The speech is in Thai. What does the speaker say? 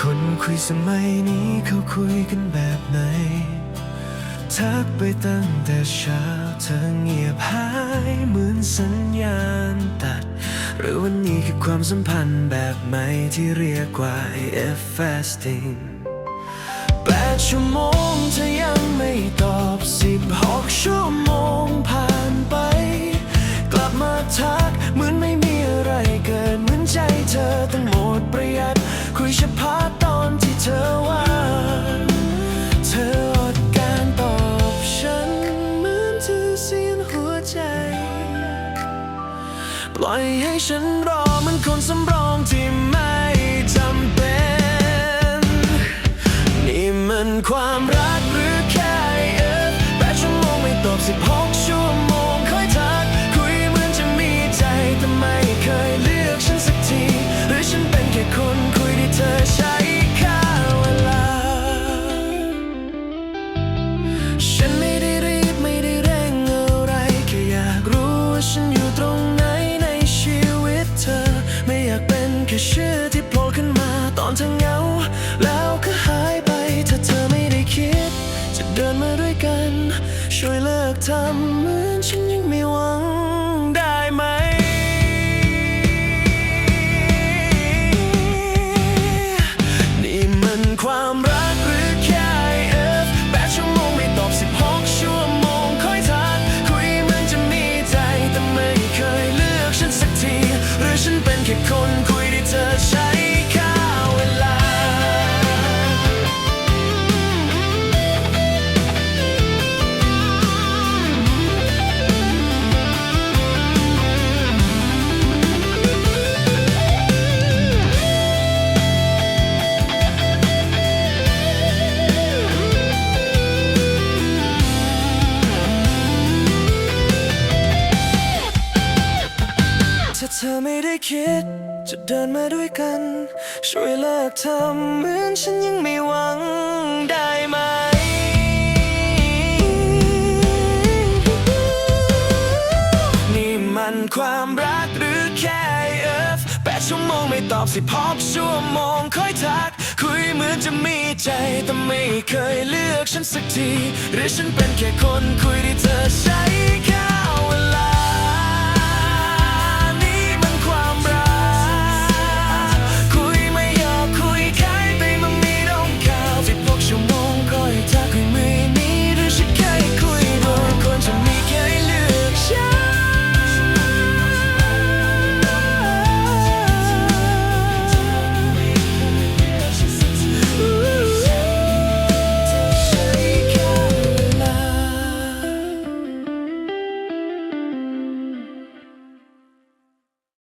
คนคุยสมัยนี้เขาคุยกันแบบไหน ทักไปตั้งแต่เช้าเธอเงียบหายเหมือนสัญญาณตัด หรือวันนี้คือความสัมพันธ์แบบใหม่ที่เรียกว่า AF fasting แปดชั่วโมงเธอยังไม่ตอบสิบหกชั่วโมงผ่านไป กลับมาทักเหมือนไม่มีอะไรเกิดเหมือนใจเธอต้องหมดประหยัด ปล่อยให้ฉันรอเหมันคนสำรองที่ไม่จำเป็น นี่มันความรักหรือแค่เอฟแปดชั่วโมงไม่ตอบสิบหก ค่ชื่อที่โผล่ขึ้นมาตอนเธอเหงา แล้วก็หายไปถ้าเธอไม่ได้คิด จะเดินมาด้วยกัน ช่วยเลิกทำเหมือนฉันยังไม่หวัง คิด จะเดินมาด้วยกัน ช่วยเลิกทำเหมือนฉันยังไม่หวังได้ไหมนี่มันความรักหรือแค่เอฟแปดชั่วโมงไม่ตอบสิบหกชั่วโมงค่อยทัก คุยเหมือนจะมีใจแต่ไม่เคยเลือกฉันสักที หรือฉันเป็นแค่คนคุยที่เธอใช้ค่